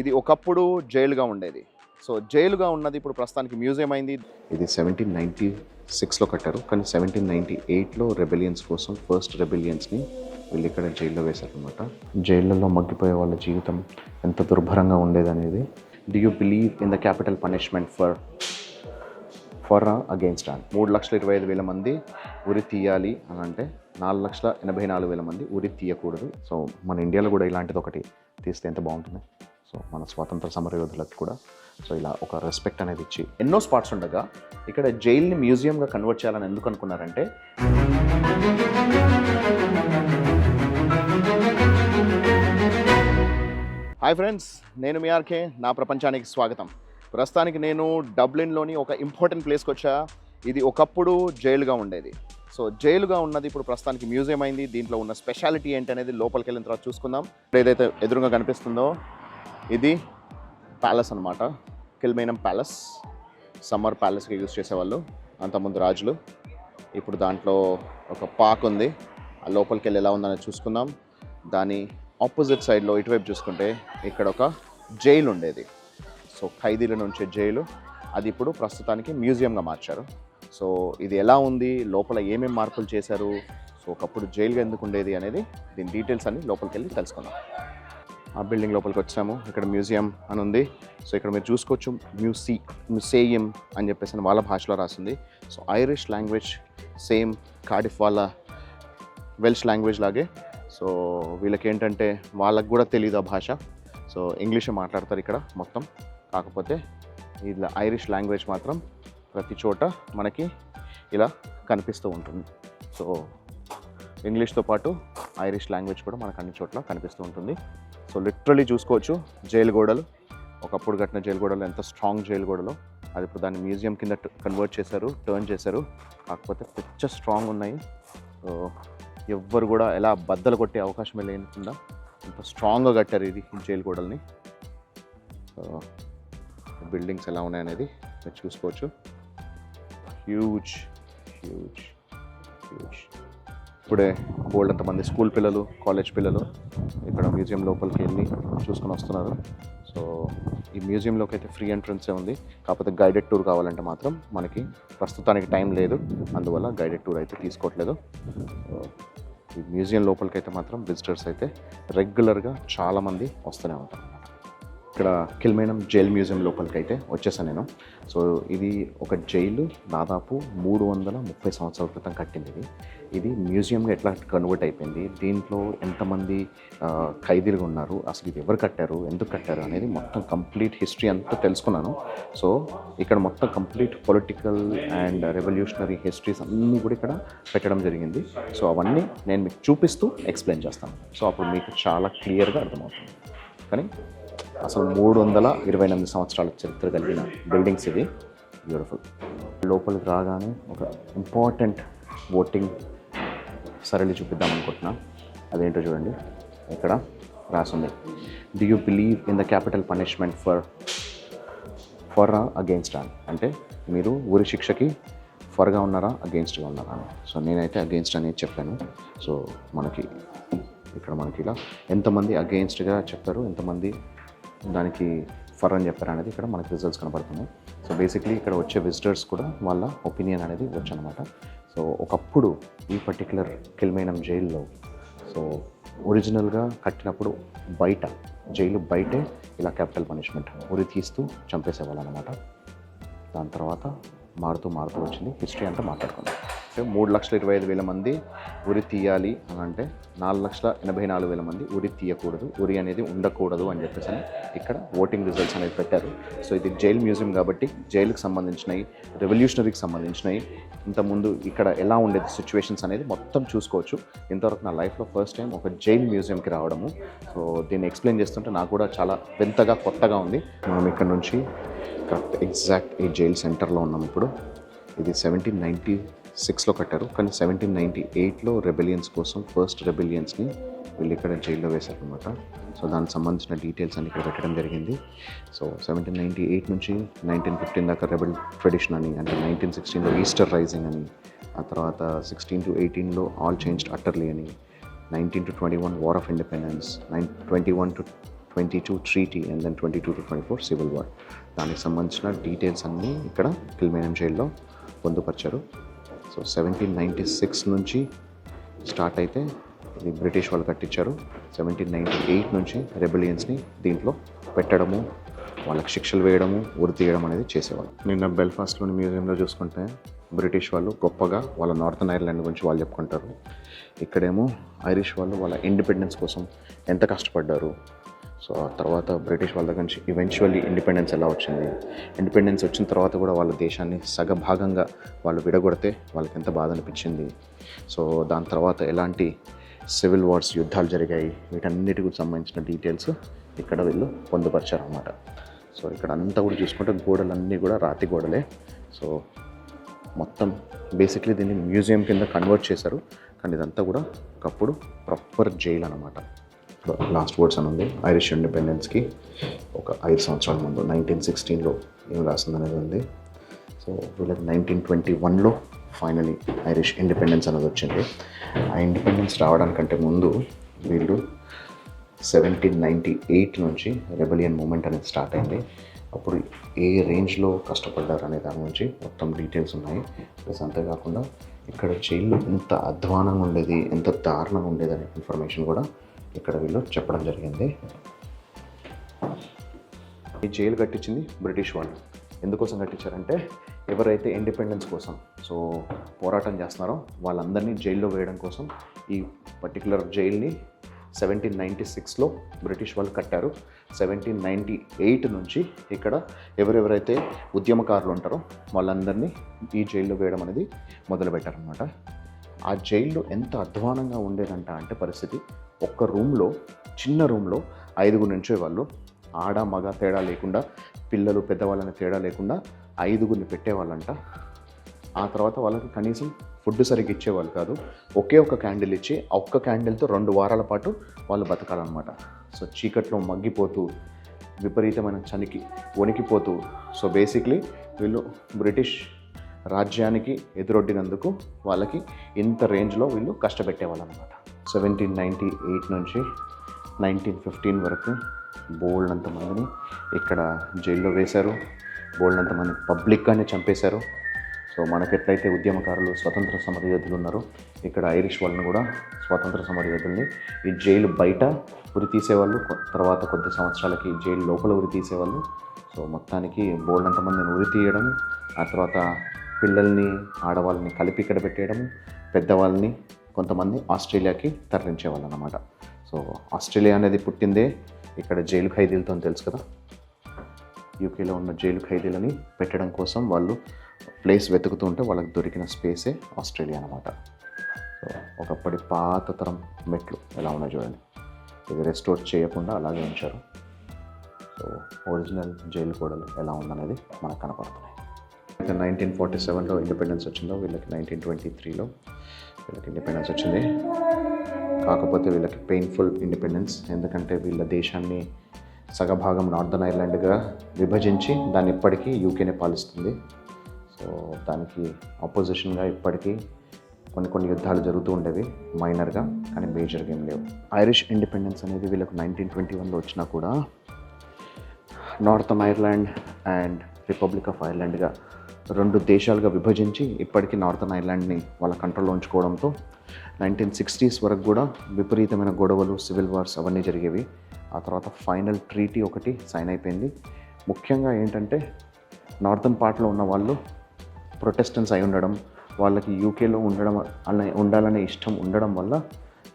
ఇది ఒకప్పుడు జైలుగా ఉండేది. సో జైలుగా ఉన్నది ఇప్పుడు ప్రస్తుతానికి మ్యూజియం అయింది. ఇది సెవెంటీన్ నైంటీ సిక్స్లో కట్టారు. కానీ సెవెంటీన్ నైంటీ ఎయిట్లో రెబెలియన్స్ కోసం ఫస్ట్ రెబెలియన్స్ని వీళ్ళు ఇక్కడ జైల్లో వేశారనమాట జైళ్ళలో మగ్గిపోయే వాళ్ళ జీవితం ఎంత దుర్భరంగా ఉండేదనేది. Do you believe in the capital punishment for for against on మూడు లక్షల ఇరవై ఐదు వేల మంది ఉరి తీయాలి అని అంటే నాలుగు లక్షల ఎనభై నాలుగు వేల మంది ఉరి తీయకూడదు. సో మన ఇండియాలో కూడా ఇలాంటిది ఒకటి తీస్తే ఎంత బాగుంటుంది? సో మన స్వాతంత్ర సమర యోధులకు కూడా. సో ఇలా ఒక రెస్పెక్ట్ అనేది ఇచ్చి ఎన్నో స్పాట్స్ ఉండగా ఇక్కడ జైల్ని మ్యూజియంగా కన్వర్ట్ చేయాలని ఎందుకు అనుకున్నారంటే హాయ్ ఫ్రెండ్స్ నేను మీ ఆర్కే నా ప్రపంచానికి స్వాగతం. ప్రస్తుతానికి నేను డబ్లిన్లోని ఒక ఇంపార్టెంట్ ప్లేస్కి వచ్చా. ఇది ఒకప్పుడు జైలుగా ఉండేది. సో జైలుగా ఉన్నది ఇప్పుడు ప్రస్తుతానికి మ్యూజియం అయింది. దీంట్లో ఉన్న స్పెషాలిటీ ఏంటి అనేది లోపలికి వెళ్ళిన తర్వాత చూసుకుందాం. ఏదైతే ఎదురుగా కనిపిస్తుందో ఇది ప్యాలెస్ అనమాట కిల్మేనం ప్యాలెస్. సమ్మర్ ప్యాలెస్కి యూజ్ చేసేవాళ్ళు అంతకుముందు రాజులు. ఇప్పుడు దాంట్లో ఒక పార్క్ ఉంది. ఆ లోపలికి వెళ్ళి ఎలా ఉందనేది చూసుకుందాం. దాని ఆపోజిట్ సైడ్లో ఇటువైపు చూసుకుంటే ఇక్కడ ఒక జైలు ఉండేది. సో ఖైదీల నుంచే జైలు. అది ఇప్పుడు ప్రస్తుతానికి మ్యూజియంగా మార్చారు. సో ఇది ఎలా ఉంది? లోపల ఏమేమి మార్పులు చేశారు? సో ఒకప్పుడు జైలుగా ఎందుకు ఉండేది అనేది దీని డీటెయిల్స్ అన్ని లోపలికి వెళ్ళి తెలుసుకుందాం. ఆ బిల్డింగ్ లోపలికి వచ్చాము. ఇక్కడ మ్యూజియం అని ఉంది. సో ఇక్కడ మీరు చూసుకోవచ్చు మ్యూసి మ్యూసేయం అని చెప్పేసి అని వాళ్ళ భాషలో రాసింది. So Irish language same Cardiff వాళ్ళ వెల్ష్ లాంగ్వేజ్ లాగే. సో వీళ్ళకి ఏంటంటే వాళ్ళకి కూడా తెలియదు ఆ భాష. సో ఇంగ్లీష్ మాట్లాడతారు ఇక్కడ మొత్తం. కాకపోతే ఇలా ఐరిష్ లాంగ్వేజ్ మాత్రం ప్రతి చోట మనకి ఇలా కనిపిస్తూ ఉంటుంది. సో ఇంగ్లీష్తో పాటు ఐరిష్ లాంగ్వేజ్ కూడా మనకు అన్ని చోట్ల కనిపిస్తూ ఉంటుంది. సో లిటరలీ చూసుకోవచ్చు జైలు గోడలు. ఒకప్పుడు కట్టిన జైలు గోడలు ఎంత స్ట్రాంగ్ జైలు గోడలో. అది ఇప్పుడు దాన్ని మ్యూజియం కింద కన్వర్ట్ చేశారు టర్న్ చేశారు. కాకపోతే పిచ్చ స్ట్రాంగ్ ఉన్నాయి. ఎవ్వరు కూడా ఎలా బద్దలు కొట్టే అవకాశమే లేకుండా ఇంత స్ట్రాంగ్గా కట్టారు ఇది జైలు గోడల్ని. సో బిల్డింగ్స్ ఎలా ఉన్నాయనేది మీరు చూసుకోవచ్చు. హ్యూజ్ హ్యూజ్ హ్యూజ్ ఇప్పుడే బోల్డ్ అంతమంది స్కూల్ పిల్లలు కాలేజ్ పిల్లలు ఇక్కడ మ్యూజియం లోపలికి వెళ్ళి చూసుకొని వస్తున్నారు. సో ఈ మ్యూజియంలోకి అయితే ఫ్రీ ఎంట్రన్సే ఉంది. కాకపోతే గైడెడ్ టూర్ కావాలంటే మాత్రం మనకి ప్రస్తుతానికి టైం లేదు. అందువల్ల గైడెడ్ టూర్ అయితే తీసుకోవట్లేదు. ఈ మ్యూజియం లోపలికి అయితే మాత్రం విజిటర్స్ అయితే రెగ్యులర్గా చాలామంది వస్తూనే ఉంటారు. ఇక్కడ కిల్మేనం జైల్ మ్యూజియం లోపలికి అయితే వచ్చేసాను నేను. సో ఇది ఒక జైలు దాదాపు మూడు వందల ముప్పై సంవత్సరాల క్రితం కట్టింది ఇది. ఇది మ్యూజియంగా ఎట్లా కన్వర్ట్ అయిపోయింది? దీంట్లో ఎంతమంది ఖైదీలుగా ఉన్నారు? అసలు ఇది ఎవరు కట్టారు? ఎందుకు కట్టారు అనేది మొత్తం కంప్లీట్ హిస్టరీ అంతా తెలుసుకున్నాను. సో ఇక్కడ మొత్తం complete political and revolutionary histories అన్నీ కూడా ఇక్కడ పెట్టడం జరిగింది. సో అవన్నీ నేను మీకు చూపిస్తూ ఎక్స్ప్లెయిన్ చేస్తాను. సో అప్పుడు మీకు చాలా క్లియర్గా అర్థమవుతుంది. కానీ అసలు మూడు వందల ఇరవై ఎనిమిది సంవత్సరాల చరిత్ర కలిగిన బిల్డింగ్స్ ఇది బ్యూటిఫుల్ లోపలికి రాగానే ఒక ఇంపార్టెంట్ ఓటింగ్ సరళి చూపిద్దాం అనుకుంటున్నా. అదేంటో చూడండి. ఇక్కడ రాసింది. Do you believe in the capital punishment for for against అని అంటే మీరు ఉరి శిక్షకి ఫర్గా ఉన్నారా అగెయిన్స్ట్గా ఉన్నారా అని. సో నేనైతే అగెయిన్స్ట్ అనేది చెప్పాను. సో మనకి ఇక్కడ మనకి ఇలా ఎంతమంది అగెయిన్స్ట్గా చెప్పారు ఎంతమంది దానికి ఫర్ అని చెప్పారు అనేది ఇక్కడ మనకి రిజల్ట్స్ కనబడుతున్నాయి. సో బేసిక్లీ ఇక్కడ వచ్చే విజిటర్స్ కూడా వాళ్ళ ఒపీనియన్ అనేది వచ్చనమాట సో ఒకప్పుడు ఈ పర్టికులర్ కిల్మేనం జైల్లో సో ఒరిజినల్గా కట్టినప్పుడు బయట జైలు బయటే ఇలా క్యాపిటల్ పనిష్మెంట్ ఉరి తీస్తూ చంపేసేవాళ్ళు అనమాట దాని తర్వాత మారుతూ మారుతూ వచ్చింది. హిస్టరీ అంతా మాట్లాడుకుందాం. మూడు లక్షల ఇరవై ఐదు వేల మంది ఉరి తీయాలి అని అంటే నాలుగు లక్షల ఎనభై నాలుగు వేల మంది ఉరి తీయకూడదు ఉరి అనేది ఉండకూడదు అని చెప్పేసి ఇక్కడ ఓటింగ్ రిజల్ట్స్ అనేది పెట్టారు. సో ఇది జైల్ మ్యూజియం కాబట్టి జైలుకి సంబంధించినవి రెవల్యూషనరీకి సంబంధించినవి. ఇంతకుముందు ఇక్కడ ఎలా ఉండేది సిచ్యువేషన్స్ అనేది మొత్తం చూసుకోవచ్చు. ఇంతవరకు నా లైఫ్లో ఫస్ట్ టైం ఒక జైల్ మ్యూజియంకి రావడము. సో దీన్ని ఎక్స్ప్లెయిన్ చేస్తుంటే నాకు కూడా చాలా వింతగా కొత్తగా ఉంది. మనం ఇక్కడ నుంచి కరెక్ట్ ఎగ్జాక్ట్ ఈ జైల్ సెంటర్లో ఉన్నాం ఇప్పుడు. ఇది సెవెంటీన్ నైంటీ సిక్స్లో కట్టారు. కానీ సెవెంటీన్ నైంటీ ఎయిట్లో రెబెలియన్స్ కోసం ఫస్ట్ రెబెలియన్స్ని వీళ్ళు ఇక్కడ జైల్లో వేశారనమాట సో దానికి సంబంధించిన డీటెయిల్స్ అన్ని ఇక్కడ పెట్టడం జరిగింది. సో సెవెంటీన్ నైంటీ ఎయిట్ నుంచి నైన్టీన్ ఫిఫ్టీన్ దాకా రెబెల్ ట్రెడిషన్ అని అంటే నైన్టీన్ సిక్స్టీన్లో ఈస్టర్ రైజింగ్ అని ఆ తర్వాత సిక్స్టీన్ టు ఎయిటీన్లో ఆల్ చేంజ్డ్ అట్టర్లీ అని nineteen to twenty one war of independence nine twenty one to twenty two treaty and then twenty two to twenty four civil war దానికి సంబంధించిన details అన్నీ ఇక్కడ Kilmainham జైల్లో పొందుపరిచారు. సో సెవెంటీన్ నైంటీ సిక్స్ నుంచి start అయితే ఇది బ్రిటిష్ వాళ్ళు కట్టించారు. సెవెంటీన్ నైంటీ ఎయిట్ నుంచి రెబిలియన్స్ని దీంట్లో పెట్టడము వాళ్ళకి శిక్షలు వేయడము ఉరి తీయడం అనేది చేసేవాళ్ళు. నిన్న బెల్ఫాస్ట్లోని మ్యూజియంలో చూసుకుంటే బ్రిటిష్ వాళ్ళు గొప్పగా వాళ్ళ నార్థన్ ఐర్లాండ్ గురించి వాళ్ళు చెప్పుకుంటారు. ఇక్కడేమో ఐరిష్ వాళ్ళు వాళ్ళ ఇండిపెండెన్స్ కోసం ఎంత కష్టపడ్డారు సో ఆ తర్వాత బ్రిటిష్ వాళ్ళ దగ్గర నుంచి ఈవెన్చువల్లీ ఇండిపెండెన్స్ ఎలా వచ్చింది? ఇండిపెండెన్స్ వచ్చిన తర్వాత కూడా వాళ్ళ దేశాన్ని సగభాగంగా వాళ్ళు విడగొడితే వాళ్ళకి ఎంత బాధ అనిపించింది? సో దాని తర్వాత ఎలాంటి సివిల్ వార్స్ యుద్ధాలు జరిగాయి? వీటన్నిటికి సంబంధించిన డీటెయిల్స్ ఇక్కడ వీళ్ళు పొందుపరిచారు అన్నమాట. సో ఇక్కడ అంతా కూడా చూసుకుంటే గోడలన్నీ కూడా రాతి గోడలే. సో మొత్తం బేసిక్లీ దీన్ని మ్యూజియం కింద కన్వర్ట్ చేశారు. కానీ ఇదంతా కూడా ఒకప్పుడు ప్రాపర్ జైల్ అనమాట లాస్ట్ వర్డ్స్ అని ఉంది. ఐరిష్ ఇండిపెండెన్స్కి ఒక ఐదు సంవత్సరాల ముందు నైన్టీన్ సిక్స్టీన్లో ఏం రాసింది అనేది ఉంది. సో వీళ్ళకి నైన్టీన్ ట్వంటీ వన్లో ఫైనలీ ఐరిష్ ఇండిపెండెన్స్ అనేది వచ్చింది. ఆ ఇండిపెండెన్స్ రావడానికంటే ముందు వీళ్ళు సెవెంటీన్ నైంటీ ఎయిట్ నుంచి రెబలియన్ మూమెంట్ అనేది స్టార్ట్ అయింది. అప్పుడు ఏ రేంజ్లో కష్టపడ్డారు అనే దాని గురించి మొత్తం డీటెయిల్స్ ఉన్నాయి. ప్లస్ అంతేకాకుండా ఇక్కడ జైల్లో ఎంత అధ్వానంగా ఉండేది ఎంత దారుణంగా ఉండేది అనే ఇన్ఫర్మేషన్ కూడా ఇక్కడ వీళ్ళు చెప్పడం జరిగింది. ఈ జైలు కట్టించింది బ్రిటిష్ వాళ్ళు. ఎందుకోసం కట్టించారంటే ఎవరైతే ఇండిపెండెన్స్ కోసం సో పోరాటం చేస్తున్నారో వాళ్ళందరినీ జైల్లో వేయడం కోసం ఈ పర్టికులర్ జైల్ని సెవెంటీన్ నైంటీ సిక్స్లో బ్రిటిష్ వాళ్ళు కట్టారు. సెవెంటీన్ నైంటీ ఎయిట్ నుంచి ఇక్కడ ఎవరెవరైతే ఉద్యమకారులు ఉంటారో వాళ్ళందరినీ ఈ జైల్లో వేయడం అనేది మొదలుపెట్టారనమాట ఆ జైల్లో ఎంత అధ్వానంగా ఉండేదంట అంటే పరిస్థితి ఒక్క రూమ్లో చిన్న రూమ్లో ఐదుగురు నుంచే వాళ్ళు ఆడ మగ తేడా లేకుండా పిల్లలు పెద్దవాళ్ళని తేడా లేకుండా ఐదుగురిని పెట్టేవాళ్ళంట. ఆ తర్వాత వాళ్ళకి కనీసం ఫుడ్ సరిగ్గా ఇచ్చేవాళ్ళు కాదు. ఒకే ఒక క్యాండిల్ ఇచ్చి ఒక్క క్యాండిల్తో రెండు వారాల పాటు వాళ్ళు బతకాలన్నమాట. సో చీకట్లో మగ్గిపోతూ విపరీతమైన చనికి వణికిపోతూ సో బేసిక్లీ వీళ్ళు బ్రిటిష్ రాజ్యానికి ఎదురొడ్డినందుకు వాళ్ళకి ఇంత రేంజ్లో వీళ్ళు కష్టపెట్టేవాళ్ళు అనమాట సెవెంటీన్ నైంటీ ఎయిట్ నుంచి నైన్టీన్ ఫిఫ్టీన్ వరకు బోల్డ్ అంతమందిని ఇక్కడ జైల్లో వేశారు. బోల్డ్ అంతమంది పబ్లిక్గానే చంపేశారు. సో మనకి ఎట్లయితే ఉద్యమకారులు స్వతంత్ర సమరయోధులు ఉన్నారో ఇక్కడ ఐరిష్ వాళ్ళని కూడా స్వాతంత్ర సమరయోధుల్ని ఈ జైలు బయట ఉరి తీసేవాళ్ళు తర్వాత కొద్ది సంవత్సరాలకి జైలు లోపల ఉరి తీసేవాళ్ళు. సో మొత్తానికి బోల్డ్ అంతమందిని ఉరి తీయడం ఆ తర్వాత పిల్లల్ని ఆడవాళ్ళని కలిపి ఇక్కడ పెట్టేయడం పెద్దవాళ్ళని కొంతమంది ఆస్ట్రేలియాకి తరలించేవాళ్ళు అనమాట సో ఆస్ట్రేలియా అనేది పుట్టిందే ఇక్కడ జైలు ఖైదీలతో తెలుసు కదా. యూకేలో ఉన్న జైలు ఖైదీలని పెట్టడం కోసం వాళ్ళు ప్లేస్ వెతుకుతూ ఉంటే వాళ్ళకి దొరికిన స్పేసే ఆస్ట్రేలియా అనమాట. సో ఒకప్పటి పాత తరం మెట్లు ఎలా ఉన్నాయి చూడండి. ఇది రెస్టోర్ చేయకుండా అలాగే ఉంచారు. సో ఒరిజినల్ జైలు గోడలు ఎలా ఉందనేది మనకు కనపడుతున్నాయి. అయితే నైన్టీన్ ఫార్టీ సెవెన్లో ఇండిపెండెన్స్ వచ్చిందో వీళ్ళకి నైన్టీన్ ట్వంటీ త్రీలో వీళ్ళకి ఇండిపెండెన్స్ వచ్చింది. కాకపోతే వీళ్ళకి పెయిన్ఫుల్ ఇండిపెండెన్స్ ఎందుకంటే వీళ్ళ దేశాన్ని సగభాగం నార్దర్న్ ఐర్లాండ్గా విభజించి దాన్ని ఇప్పటికీ యూకేనే పాలిస్తుంది. సో దానికి ఆపోజిషన్గా ఇప్పటికీ కొన్ని కొన్ని యుద్ధాలు జరుగుతూ ఉండేవి మైనర్గా కానీ మేజర్గా ఏం లేవు. ఐరిష్ ఇండిపెండెన్స్ అనేది వీళ్ళకు నైన్టీన్ ట్వంటీ వన్లో వచ్చినా కూడా northern Ireland and republic of ఐర్లాండ్గా రెండు దేశాలుగా విభజించి ఇప్పటికీ నార్థన్ ఐర్లాండ్ని వాళ్ళ కంట్రోల్లో ఉంచుకోవడంతో నైన్టీన్ సిక్స్టీస్ వరకు కూడా విపరీతమైన గొడవలు సివిల్ వార్స్ అవన్నీ జరిగేవి. ఆ తర్వాత ఫైనల్ ట్రీటీ ఒకటి సైన్ అయిపోయింది. ముఖ్యంగా ఏంటంటే నార్థన్ పార్ట్లో ఉన్న వాళ్ళు ప్రొటెస్టెంట్స్ అయి ఉండడం వాళ్ళకి యూకేలో ఉండడం అలా ఉండాలనే ఇష్టం ఉండడం వల్ల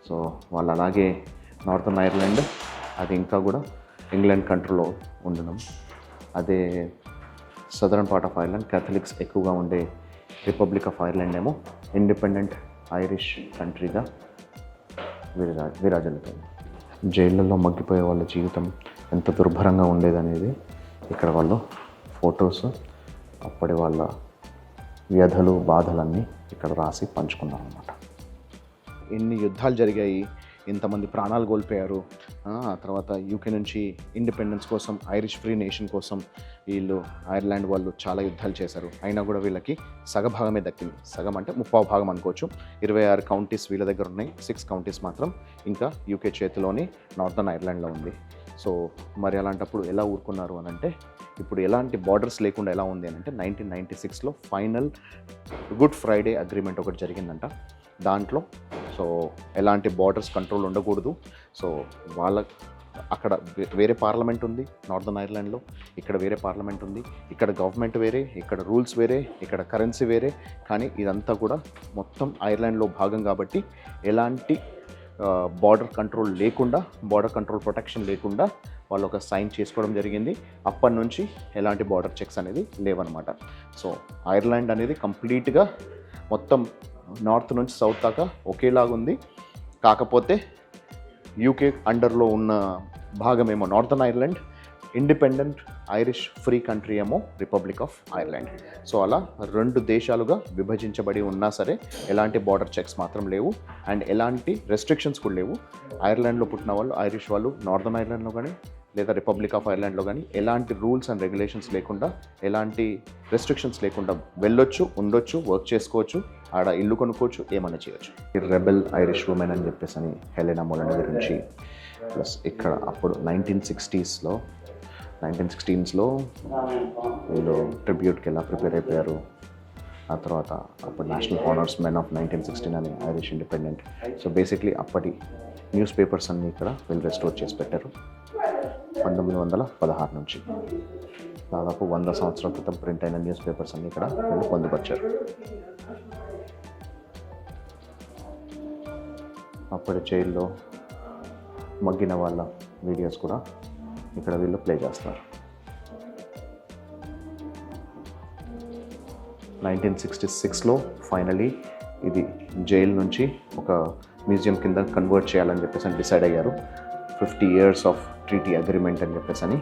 సో వాళ్ళు అలాగే నార్థన్ ఐర్లాండ్ అది ఇంకా కూడా ఇంగ్లాండ్ కంట్రోల్లో ఉండడం. అదే southern part of Ireland Catholics ఎక్కువగా ఉండే రిపబ్లిక్ ఆఫ్ ఐర్లాండ్ ఏమో. ఇండిపెండెంట్ ఐరిష్ కంట్రీగా విరా విరాజల్లుతుంది. జైళ్ళల్లో మగ్గిపోయే వాళ్ళ జీవితం ఎంత దుర్భరంగా ఉండేదనేది ఇక్కడ వాళ్ళు ఫొటోస్ అప్పటి వాళ్ళ వ్యధలు బాధలన్నీ ఇక్కడ రాసి పంచుకున్నారు అనమాట ఎన్ని యుద్ధాలు జరిగాయి ఇంతమంది ప్రాణాలు కోల్పోయారు. తర్వాత యూకే నుంచి ఇండిపెండెన్స్ కోసం ఐరిష్ ఫ్రీ నేషన్ కోసం వీళ్ళు ఐర్లాండ్ వాళ్ళు చాలా యుద్ధాలు చేశారు. అయినా కూడా వీళ్ళకి సగభాగమే దక్కింది. సగం అంటే ముప్పావు భాగం అనుకోవచ్చు. ఇరవై ఆరు కౌంటీస్ వీళ్ళ దగ్గర ఉన్నాయి. సిక్స్ కౌంటీస్ మాత్రం ఇంకా యూకే చేతిలోని నార్థన్ ఐర్లాండ్లో ఉంది. సో మరి అలాంటప్పుడు ఎలా ఊరుకున్నారు అని అంటే ఇప్పుడు ఎలాంటి బార్డర్స్ లేకుండా ఎలా ఉంది అని అంటే నైన్టీన్ నైంటీ సిక్స్లో ఫైనల్ గుడ్ ఫ్రైడే అగ్రిమెంట్ ఒకటి జరిగిందంట. దాంట్లో సో ఎలాంటి బార్డర్స్ కంట్రోల్ ఉండకూడదు. సో వాళ్ళ అక్కడ వేరే పార్లమెంట్ ఉంది నార్దర్న్ ఐర్లాండ్లో. ఇక్కడ వేరే పార్లమెంట్ ఉంది ఇక్కడ గవర్నమెంట్ వేరే ఇక్కడ రూల్స్ వేరే ఇక్కడ కరెన్సీ వేరే. కానీ ఇదంతా కూడా మొత్తం ఐర్లాండ్లో భాగం కాబట్టి ఎలాంటి బార్డర్ కంట్రోల్ లేకుండా బార్డర్ కంట్రోల్ ప్రొటెక్షన్ లేకుండా వాళ్ళు ఒక సైన్ చేసుకోవడం జరిగింది. అప్పటి నుంచి ఎలాంటి బార్డర్ చెక్స్ అనేది లేవన్నమాట సో ఐర్లాండ్ అనేది కంప్లీట్గా మొత్తం నార్త్ నుంచి సౌత్ దాకా ఒకేలాగా ఉంది. కాకపోతే యూకే అండర్లో ఉన్న భాగమేమో northern Ireland independent Irish free country ఏమో రిపబ్లిక్ ఆఫ్ ఐర్లాండ్. సో అలా రెండు దేశాలుగా విభజించబడి ఉన్నా సరే ఎలాంటి బార్డర్ చెక్స్ మాత్రం లేవు. అండ్ ఎలాంటి రెస్ట్రిక్షన్స్ కూడా లేవు. ఐర్లాండ్లో పుట్టిన వాళ్ళు ఐరిష్ వాళ్ళు నార్థన్ ఐర్లాండ్లో కానీ లేదా రిపబ్లిక్ ఆఫ్ ఐర్లాండ్లో కానీ ఎలాంటి రూల్స్ అండ్ రెగ్యులేషన్స్ లేకుండా ఎలాంటి రెస్ట్రిక్షన్స్ లేకుండా వెళ్ళొచ్చు ఉండొచ్చు వర్క్ చేసుకోవచ్చు ఆడ ఇల్లు కొనుక్కోవచ్చు ఏమైనా చేయొచ్చు. రెబెల్ ఐరిష్ ఉమెన్ అని చెప్పేసి అని హెలెనా మొలన గురించి ప్లస్ ఇక్కడ అప్పుడు నైన్టీన్ సిక్స్టీస్లో నైన్టీన్ సిక్స్టీన్స్లో వీళ్ళు ట్రిబ్యూట్కి ఎలా ప్రిపేర్ అయిపోయారు ఆ తర్వాత అప్పుడు national honours men of nineteen sixteen అని ఐరిష్ ఇండిపెండెంట్ సో బేసిక్లీ అప్పటి న్యూస్ పేపర్స్ అన్నీ ఇక్కడ వీళ్ళు రెస్టోర్ చేసి పెట్టారు. పంతొమ్మిది వందల పదహారు నుంచి. దాదాపు వంద సంవత్సరాల క్రితం ప్రింట్ అయిన న్యూస్ పేపర్స్ అన్ని ఇక్కడ వీళ్ళు పొందుపరిచారు. అప్పటి జైల్లో మగ్గిన వాళ్ళ వీడియోస్ కూడా ఇక్కడ వీళ్ళు ప్లే చేస్తారు. నైన్టీన్ సిక్స్టీ సిక్స్లో ఫైనలీ ఇది జైలు నుంచి ఒక మ్యూజియం కింద కన్వర్ట్ చేయాలని చెప్పేసి అని డిసైడ్ అయ్యారు. Fifty years of treaty agreement అని చెప్పేసి అని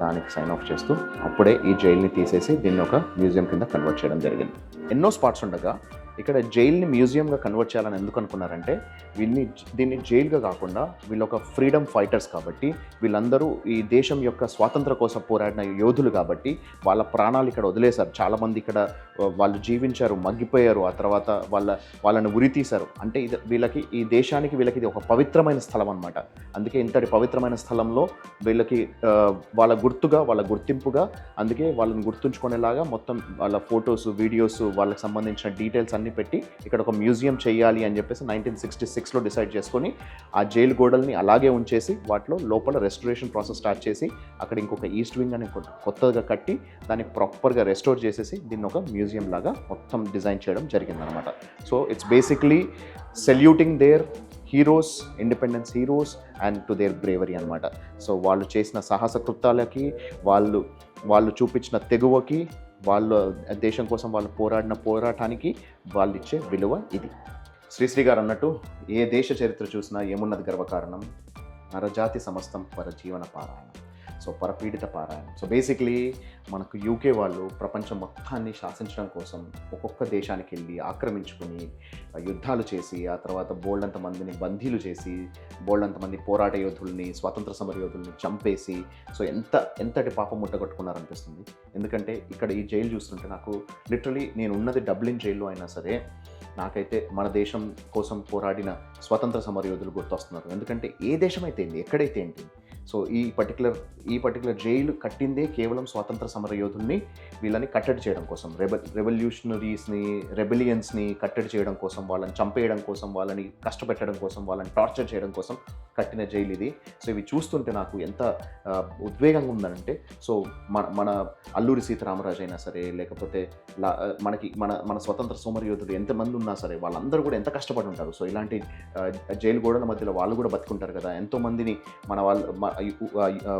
దానికి సైన్ ఆఫ్ చేస్తూ అప్పుడే ఈ జైల్ని తీసేసి దీన్ని ఒక మ్యూజియం కింద కన్వర్ట్ చేయడం జరిగింది. ఎన్నో స్పాట్స్ ఉండగా ఇక్కడ జైల్ని మ్యూజియంగా కన్వర్ట్ చేయాలని ఎందుకు అనుకున్నారంటే వీళ్ళని దీన్ని జైలుగా కాకుండా వీళ్ళు ఒక ఫ్రీడమ్ ఫైటర్స్ కాబట్టి వీళ్ళందరూ ఈ దేశం యొక్క స్వాతంత్ర కోసం పోరాడిన యోధులు కాబట్టి వాళ్ళ ప్రాణాలు ఇక్కడ వదిలేశారు. చాలామంది ఇక్కడ వాళ్ళు జీవించారు మగ్గిపోయారు ఆ తర్వాత వాళ్ళ వాళ్ళని ఉరి తీశారు. అంటే ఇది వీళ్ళకి ఈ దేశానికి వీళ్ళకి ఇది ఒక పవిత్రమైన స్థలం అనమాట అందుకే ఇంతటి పవిత్రమైన స్థలంలో వీళ్ళకి వాళ్ళ గుర్తుగా వాళ్ళ గుర్తింపుగా అందుకే వాళ్ళని గుర్తుంచుకునేలాగా మొత్తం వాళ్ళ ఫొటోస్ వీడియోస్ వాళ్ళకి సంబంధించిన డీటెయిల్స్ అన్ని పెట్టి ఇక్కడ ఒక మ్యూజియం చేయాలి అని చెప్పేసి నైన్టీన్ సిక్స్టీ సిక్స్ సిక్స్లో డిసైడ్ చేసుకొని ఆ జైలు గోడల్ని అలాగే ఉంచేసి వాటిలో లోపల రెస్టరేషన్ ప్రాసెస్ స్టార్ట్ చేసి అక్కడ ఇంకొక ఈస్ట్ వింగ్ అని కొత్తగా కట్టి దాన్ని ప్రాపర్గా రెస్టోర్ చేసేసి దీన్ని ఒక మ్యూజియం లాగా మొత్తం డిజైన్ చేయడం జరిగిందనమాట so it's basically saluting their heroes independence heroes and to their bravery అనమాట సో వాళ్ళు చేసిన సాహస కృత్యాలకి వాళ్ళు వాళ్ళు చూపించిన తెగువకి వాళ్ళ దేశం కోసం వాళ్ళు పోరాడిన పోరాటానికి వాళ్ళు ఇచ్చే విలువ ఇది. శ్రీశ్రీ గారు అన్నట్టు ఏ దేశ చరిత్ర చూసినా ఏమున్నది గర్వకారణం? నరజాతి సమస్తం పరజీవన పారాయణం. సో పరపీడిత పారాయణం. సో బేసిక్లీ మనకు యూకే వాళ్ళు ప్రపంచం మొత్తాన్ని శాసించడం కోసం ఒక్కొక్క దేశానికి వెళ్ళి ఆక్రమించుకుని యుద్ధాలు చేసి ఆ తర్వాత బోల్డంత మందిని బందీలు చేసి బోల్డంత మంది పోరాట యోధుల్ని స్వాతంత్ర సమర యోధుల్ని చంపేసి సో ఎంత ఎంతటి పాపం ముట్టగొట్టుకున్నారనిపిస్తుంది? ఎందుకంటే ఇక్కడ ఈ జైలు చూస్తుంటే నాకు లిటరలీ నేను ఉన్నది డబ్లిన్ జైల్లో అయినా సరే నాకైతే మన దేశం కోసం పోరాడిన స్వతంత్ర సమరయోధులు గుర్తొస్తున్నారు. ఎందుకంటే ఏ దేశమైతే ఏంటి ఎక్కడైతే ఏంటి సో ఈ పర్టికులర్ ఈ పర్టికులర్ జైలు కట్టిందే కేవలం స్వాతంత్ర సమర యోధుల్ని వీళ్ళని కట్టడి చేయడం కోసం. రెబల్ రెవల్యూషనరీస్ని రెబిలియన్స్ని కట్టడి చేయడం కోసం వాళ్ళని చంపేయడం కోసం వాళ్ళని కష్టపెట్టడం కోసం వాళ్ళని టార్చర్ చేయడం కోసం కట్టిన జైలు ఇది. సో ఇవి చూస్తుంటే నాకు ఎంత ఉద్వేగంగా ఉందంటే సో మన మన అల్లూరి సీతారామరాజు అయినా సరే లేకపోతే లా మనకి మన మన స్వతంత్ర సోమరయోధులు ఎంతమంది ఉన్నా సరే వాళ్ళందరూ కూడా ఎంత కష్టపడి ఉంటారు. సో ఇలాంటి జైలు గోడల మధ్యలో వాళ్ళు కూడా బతుకుంటారు కదా. ఎంతో మందిని మన వాళ్ళు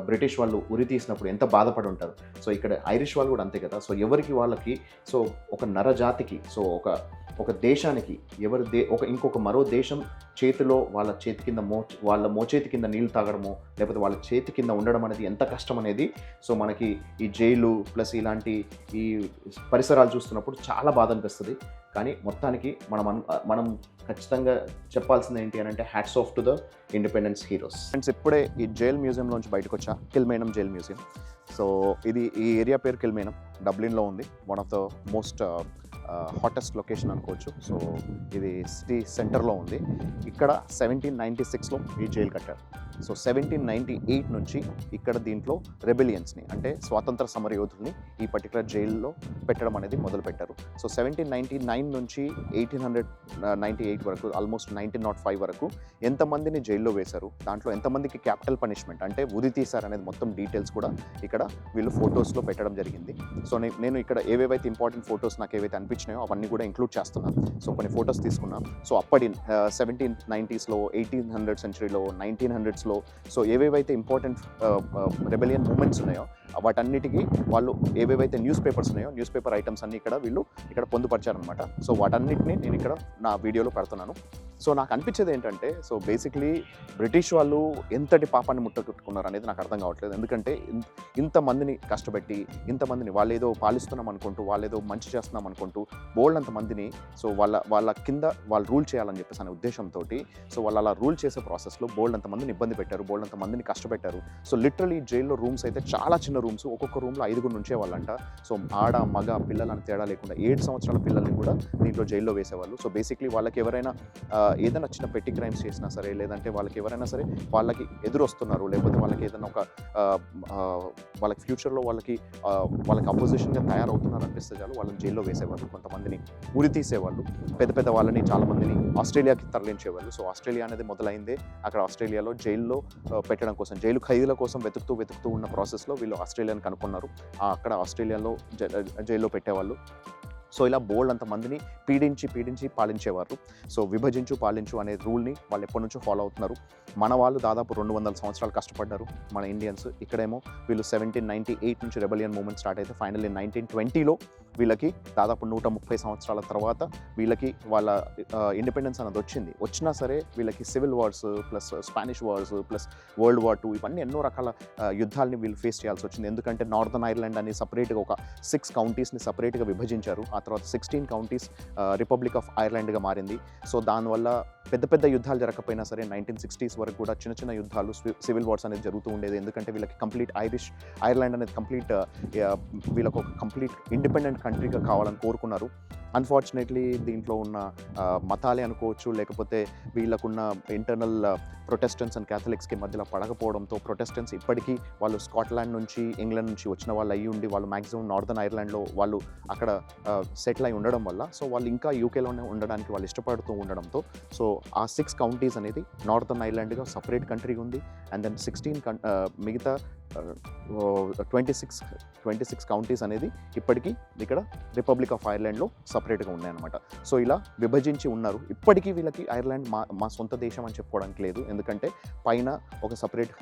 బ్రిటిష్ వాళ్ళు ఉరి తీసినప్పుడు ఎంత బాధపడి ఉంటారు. సో ఇక్కడ ఐరిష్ వాళ్ళు కూడా అంతే కదా. సో ఎవరికి వాళ్ళకి సో ఒక నరజాతికి సో ఒక ఒక దేశానికి ఎవరి దే ఒక ఇంకొక మరో దేశం చేతిలో వాళ్ళ చేతి కింద మో వాళ్ళ మోచేతి కింద నీళ్ళు తాగడము లేకపోతే వాళ్ళ చేతి కింద ఉండడం అనేది ఎంత కష్టం అనేది సో మనకి ఈ జైలు ప్లస్ ఇలాంటి ఈ పరిసరాలు చూస్తున్నప్పుడు చాలా బాధ అనిపిస్తుంది. కానీ మొత్తానికి మనం మనం ఖచ్చితంగా చెప్పాల్సింది ఏంటి అని అంటే hats off to the independence heroes friends ఇప్పుడే ఈ జైల్ మ్యూజియంలోంచి బయటకు వచ్చా కిల్మేనం జైల్ మ్యూజియం సో ఇది ఈ ఏరియా పేరు కిల్మేనం డబ్లిన్లో ఉంది. One of the most hottest location అనుకోవచ్చు. సో ఇది సిటీ సెంటర్లో ఉంది. ఇక్కడ సెవెంటీన్ నైంటీ సిక్స్లో ఈ జైలు కట్టారు. సో సెవెంటీన్ నైంటీ ఎయిట్ నుంచి ఇక్కడ దీంట్లో రెబెలియన్స్ని అంటే స్వాతంత్ర సమరయోధుల్ని ఈ పర్టికులర్ జైల్లో పెట్టడం అనేది మొదలు పెట్టారు సో సెవెంటీన్ నైంటీ నైన్ నుంచి ఎయిటీన్ హండ్రెడ్ నైంటీ ఎయిట్ వరకు ఆల్మోస్ట్ నైన్టీన్ నాట్ ఫైవ్ వరకు ఎంతమందిని జైల్లో వేశారు? దాంట్లో ఎంతమందికి క్యాపిటల్ పనిష్మెంట్ అంటే ఉరి తీశారు అనేది మొత్తం డీటెయిల్స్ కూడా ఇక్కడ వీళ్ళు ఫొటోస్లో పెట్టడం జరిగింది. సో నేను ఇక్కడ ఏవేవైతే ఇంపార్టెంట్ ఫొటోస్ నాకు ఏవైతే కనిపించినాయో అవన్నీ కూడా ఇంక్లూడ్ చేస్తున్నాను సో కొన్ని ఫొటోస్ తీసుకున్నాం. సో అప్పటి సెవెంటీన్ నైంటీస్లో ఎయిటీన్ హండ్రెడ్ సెంచరీలో నైన్టీన్ హండ్రెడ్స్లో సో ఏవేవైతే ఇంపార్టెంట్ రెబెలియన్ మూమెంట్స్ ఉన్నాయో వాటన్నిటికీ వాళ్ళు ఏవేవైతే న్యూస్ పేపర్స్ ఉన్నాయో న్యూస్ పేపర్ ఐటమ్స్ అన్ని ఇక్కడ వీళ్ళు ఇక్కడ పొందుపరిచారనమాట సో వాటన్నిటిని నేను ఇక్కడ నా వీడియోలో పెడుతున్నాను. సో నాకు అనిపించేది ఏంటంటే సో బేసిక్లీ బ్రిటిష్ వాళ్ళు ఎంతటి పాపాన్ని ముట్టకుట్టుకున్నారు అనేది నాకు అర్థం కావట్లేదు. ఎందుకంటే ఇన్- ఇంతమందిని కష్టపెట్టి ఇంతమందిని వాళ్ళు ఏదో పాలిస్తున్నాం అనుకుంటూ వాళ్ళు ఏదో మంచి చేస్తున్నాం అనుకుంటూ బోల్డ్ అంత మందిని సో వాళ్ళ వాళ్ళ కింద వాళ్ళు రూల్ చేయాలని చెప్పేసి అనే ఉద్దేశంతో సో వాళ్ళు అలా రూల్ చేసే ప్రాసెస్లో బోల్డ్ అంత మందిని ఇబ్బంది పెట్టారు బోల్డ్ అంత మందిని కష్టపెట్టారు. సో లిటరలీ జైల్లో రూమ్స్ అయితే చాలా చిన్న రూమ్స్ ఒక్కొక్క రూమ్లో ఐదుగురు నుంచే వాళ్ళంట సో ఆడ మగ పిల్లలని తేడా లేకుండా ఏడు సంవత్సరాల పిల్లల్ని కూడా దీంట్లో జైల్లో వేసేవాళ్ళు. సో బేసిక్లీ వాళ్ళకి ఎవరైనా ఏదైనా చిన్న పెట్టి క్రైమ్స్ చేసినా సరే లేదంటే వాళ్ళకి ఎవరైనా సరే వాళ్ళకి ఎదురొస్తున్నారు లేకపోతే వాళ్ళకి ఏదైనా ఒక వాళ్ళకి ఫ్యూచర్లో వాళ్ళకి వాళ్ళకి అపోజిషన్గా తయారవుతున్నారు అనిపిస్తే చాలు వాళ్ళని జైల్లో వేసేవాళ్ళు. కొంతమందిని ఉరి తీసేవాళ్ళు. పెద్ద పెద్ద వాళ్ళని చాలా మందిని ఆస్ట్రేలియాకి తరలించేవాళ్ళు. సో ఆస్ట్రేలియా అనేది మొదలైందే. అక్కడ ఆస్ట్రేలియాలో జైల్లో పెట్టడం కోసం జైలు ఖైదీల కోసం వెతుకుతూ వెతుకుతూ ఉన్న ప్రాసెస్లో వీళ్ళు ఆస్ట్రేలియాని కనుక్కున్నారు. అక్కడ ఆస్ట్రేలియాలో జై- జైల్లో పెట్టేవాళ్ళు. సో ఇలా బోల్డ్ అంత మందిని పీడించి పీడించి పాలించేవారు. సో విభజించు పాలించు అనే రూల్ని వాళ్ళు ఎప్పటి నుంచో ఫాలో అవుతున్నారు. మన వాళ్ళు దాదాపు రెండు వందల సంవత్సరాలు కష్టపడ్డారు. మన ఇండియన్స్ ఇక్కడేమో వీళ్ళు సెవెంటీన్ నైంటీ ఎయిట్ నుంచి రెబలియన్ మూమెంట్ స్టార్ట్ అయితే ఫైనల్లీ నైన్టీన్ ట్వంటీలో వీళ్ళకి దాదాపు నూట ముప్పై సంవత్సరాల తర్వాత వీళ్ళకి వాళ్ళ ఇండిపెండెన్స్ అనేది వచ్చింది. వచ్చినా సరే వీళ్ళకి civil wars plus Spanish wars plus world war two ఇవన్నీ ఎన్నో రకాల యుద్ధాలని వీళ్ళు ఫేస్ చేయాల్సి వచ్చింది. ఎందుకంటే నార్థన్ ఐర్లాండ్ అని సపరేట్గా ఒక సిక్స్ కౌంటీస్ని సపరేట్గా విభజించారు. ఆ తర్వాత సిక్స్టీన్ కౌంటీస్ రిపబ్లిక్ ఆఫ్ ఐర్లాండ్గా మారింది. సో దానివల్ల పెద్ద పెద్ద యుద్ధాలు జరగకపోయినా సరే నైన్టీన్ సిక్స్టీస్ వరకు కూడా చిన్న చిన్న యుద్ధాలు సివిల్ వార్స్ అనేది జరుగుతూ ఉండేది. ఎందుకంటే వీళ్ళకి కంప్లీట్ ఐరిష్ ఐర్లాండ్ అనేది కంప్లీట్ వీళ్ళకు ఒక కంప్లీట్ ఇండిపెండెంట్ కంట్రీగా కావాలని కోరుకున్నారు. అన్ఫార్చునేట్లీ దీంట్లో ఉన్న మతాలే అనుకోవచ్చు లేకపోతే వీళ్ళకున్న ఇంటర్నల్ ప్రొటెస్టెంట్స్ అండ్ క్యాథలిక్స్కి మధ్యలో పడకపోవడంతో ప్రొటెస్టెంట్స్ ఇప్పటికీ వాళ్ళు స్కాట్లాండ్ నుంచి ఇంగ్లాండ్ నుంచి వచ్చిన వాళ్ళు అయ్యి ఉండి వాళ్ళు మ్యాక్సిమం నార్దర్న్ ఐర్లాండ్లో వాళ్ళు అక్కడ సెటిల్ అయి ఉండడం వల్ల సో వాళ్ళు ఇంకా యూకేలోనే ఉండడానికి వాళ్ళు ఇష్టపడుతూ ఉండడంతో సో ఆ సిక్స్ కౌంటీస్ అనేది నార్దర్న్ ఐర్లాండ్గా సపరేట్ కంట్రీ ఉంది. అండ్ దెన్ సిక్స్టీన్ మిగతా twenty six twenty six counties అనేది ఇప్పటికీ ఇక్కడ రిపబ్లిక్ ఆఫ్ ఐర్లాండ్లో సపరేట్గా ఉన్నాయన్నమాట. సో ఇలా విభజించి ఉన్నారు. ఇప్పటికీ వీళ్ళకి ఐర్లాండ్ మా మా సొంత దేశం అని చెప్పుకోవడానికి లేదు. ఎందుకంటే పైన ఒక సపరేట్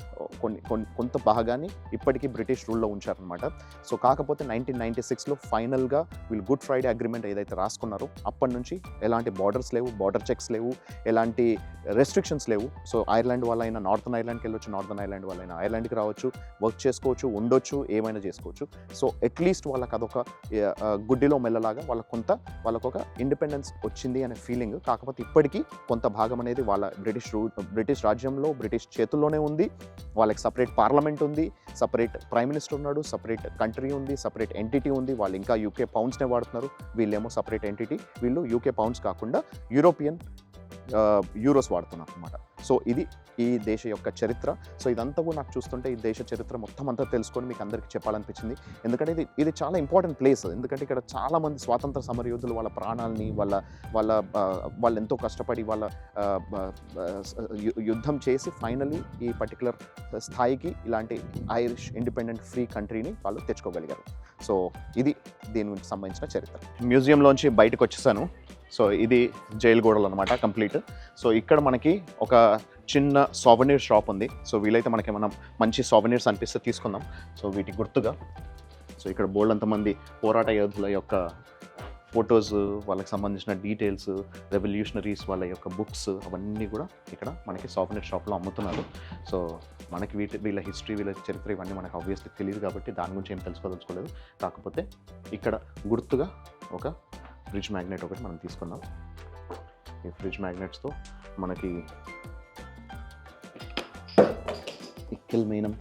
కొన్ని కొంత భాగాన్ని ఇప్పటికీ బ్రిటిష్ రూల్లో ఉంచారనమాట సో కాకపోతే నైన్టీన్ నైన్టీ సిక్స్లో ఫైనల్గా వీళ్ళు గుడ్ ఫ్రైడే అగ్రిమెంట్ ఏదైతే రాసుకున్నారో అప్పటి నుంచి ఎలాంటి బార్డర్స్ లేవు బార్డర్ చెక్స్ లేవు ఎలాంటి రెస్ట్రిక్షన్స్ లేవు. సో ఐర్లాండ్ వాళ్ళైనా నార్థన్ ఐర్లాండ్కి వెళ్ళొచ్చు నార్థన్ ఐర్లాండ్ వాళ్ళైనా ఐర్లాండ్కి రావచ్చు. వర్క్ చేసుకోవచ్చు ఉండొచ్చు ఏమైనా చేసుకోవచ్చు. సో అట్లీస్ట్ వాళ్ళకి అదొక గుడ్డిలో మెల్లలాగా వాళ్ళకు కొంత వాళ్ళకు ఒక ఇండిపెండెన్స్ వచ్చింది అనే ఫీలింగ్ కాకపోతే ఇప్పటికీ కొంత భాగం అనేది వాళ్ళ బ్రిటిష్ రూ బ్రిటిష్ రాజ్యంలో బ్రిటిష్ చేతుల్లోనే ఉంది. వాళ్ళకి సపరేట్ పార్లమెంట్ ఉంది సపరేట్ ప్రైమ్ మినిస్టర్ ఉన్నాడు సపరేట్ కంట్రీ ఉంది సపరేట్ ఎంటిటీ ఉంది. వాళ్ళు ఇంకా యూకే పౌండ్స్నే వాడుతున్నారు. వీళ్ళేమో సపరేట్ ఎంటిటీ వీళ్ళు యూకే పౌండ్స్ కాకుండా యూరోపియన్ యూరోస్ వాడుతున్నారు అనమాట సో ఇది ఈ దేశ యొక్క చరిత్ర. సో ఇదంతా కూడా నాకు చూస్తుంటే ఈ దేశ చరిత్ర మొత్తం అంతా తెలుసుకొని మీకు అందరికీ చెప్పాలనిపించింది. ఎందుకంటే ఇది ఇది చాలా ఇంపార్టెంట్ ప్లేస్. ఎందుకంటే ఇక్కడ చాలామంది స్వాతంత్ర సమరయోధులు వాళ్ళ ప్రాణాలని వాళ్ళ వాళ్ళ వాళ్ళు ఎంతో కష్టపడి వాళ్ళ యుద్ధం చేసి ఫైనలీ ఈ పర్టికులర్ స్థాయికి ఇలాంటి ఐరిష్ ఇండిపెండెంట్ ఫ్రీ కంట్రీని వాళ్ళు తెచ్చుకోగలిగారు. సో ఇది దీని గురించి సంబంధించిన చరిత్ర. మ్యూజియంలోంచి బయటకు వచ్చేసాను. సో ఇది జైలు గోడలు అనమాట కంప్లీట్. సో ఇక్కడ మనకి ఒక చిన్న సావనీర్ షాప్ ఉంది. సో వీలైతే మనకి మనం మంచి సావనీర్స్ అనిపిస్తే తీసుకుందాం. సో వీటికి గుర్తుగా. సో ఇక్కడ బోల్డ్ అంతమంది పోరాట యోధుల యొక్క ఫొటోస్ వాళ్ళకి సంబంధించిన డీటెయిల్స్ రెవల్యూషనరీస్ వాళ్ళ యొక్క బుక్స్ అవన్నీ కూడా ఇక్కడ మనకి సాఫ్ట్వేర్ షాప్లో అమ్ముతున్నారు. సో మనకి వీటి వీళ్ళ హిస్టరీ వీళ్ళ చరిత్ర ఇవన్నీ మనకు ఆబ్వియస్లీ తెలియదు కాబట్టి దాని గురించి ఏం తెలుసుకోదలుచుకోలేదు. కాకపోతే ఇక్కడ గుర్తుగా ఒక ఫ్రిడ్జ్ మ్యాగ్నెట్ ఒకటి మనం తీసుకుందాం. ఈ ఫ్రిడ్జ్ మ్యాగ్నెట్స్తో మనకి ఇక్కిల్ మీనం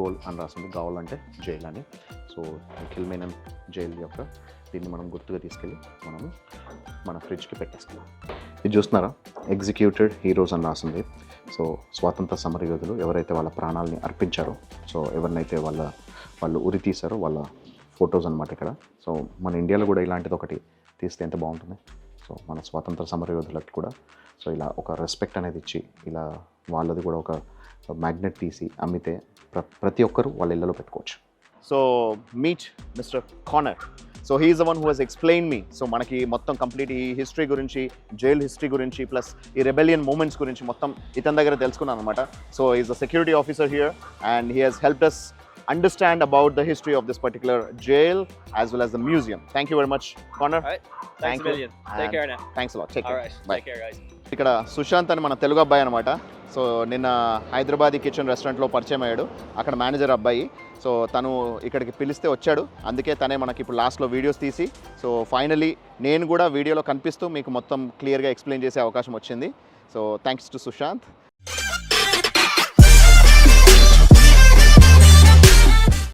గోల్ అని రాసింది. గౌల్ అంటే జైల్ అని. సో కిల్మేనన్ జైల్ యొక్క దీన్ని మనం గుర్తుగా తీసుకెళ్ళి మనము మన ఫ్రిడ్జ్కి పెట్టేస్తాం ఇది చూస్తున్నారా? ఎగ్జిక్యూటెడ్ హీరోస్ అని రాసింది. సో స్వాతంత్ర సమరయోధులు ఎవరైతే వాళ్ళ ప్రాణాలని అర్పించారో సో ఎవరినైతే వాళ్ళ వాళ్ళు ఉరి తీశారో వాళ్ళ ఫొటోస్ అనమాట ఇక్కడ. సో మన ఇండియాలో కూడా ఇలాంటిది ఒకటి తీస్తే ఎంత బాగుంటుంది. సో మన స్వాతంత్ర సమర యోధులకు కూడా. సో ఇలా ఒక రెస్పెక్ట్ అనేది ఇచ్చి ఇలా వాళ్ళది కూడా ఒక మ్యాగ్నెట్ తీసి అమ్మితే ప్ర ప్రతి ఒక్కరు వాళ్ళ ఇళ్ళలో పెట్టుకోవచ్చు. So meet mister Corner so he is one who he's explain me so మనకి మొత్తం కంప్లీట్ ఈ హిస్టరీ గురించి జైల్ హిస్టరీ గురించి ప్లస్ ఈ రెబెలియన్ మూమెంట్స్ గురించి మొత్తం ఇతని దగ్గర తెలుసుకున్నాను అనమాట so is a security officer here and he he's help us understand about the history of this particular jail as well as the museum thank you very much Conor Thanks Thank a you. million. And- Take care now. Thanks lot check All right. Bye. Take care, guys. ఇక్కడ సుశాంత్ అని మన తెలుగు అబ్బాయి అనమాట so నిన్న Hyderabadi kitchen రెస్టారెంట్లో పరిచయం అయ్యాడు అక్కడ మేనేజర్ అబ్బాయి సో తను ఇక్కడికి పిలిస్తే వచ్చాడు అందుకే తనే మనకి ఇప్పుడు లాస్ట్లో వీడియోస్ తీసి సో ఫైనలీ నేను కూడా వీడియోలో కనిపిస్తూ మీకు మొత్తం క్లియర్గా ఎక్స్ప్లెయిన్ చేసే అవకాశం వచ్చింది సో థ్యాంక్స్ టు సుశాంత్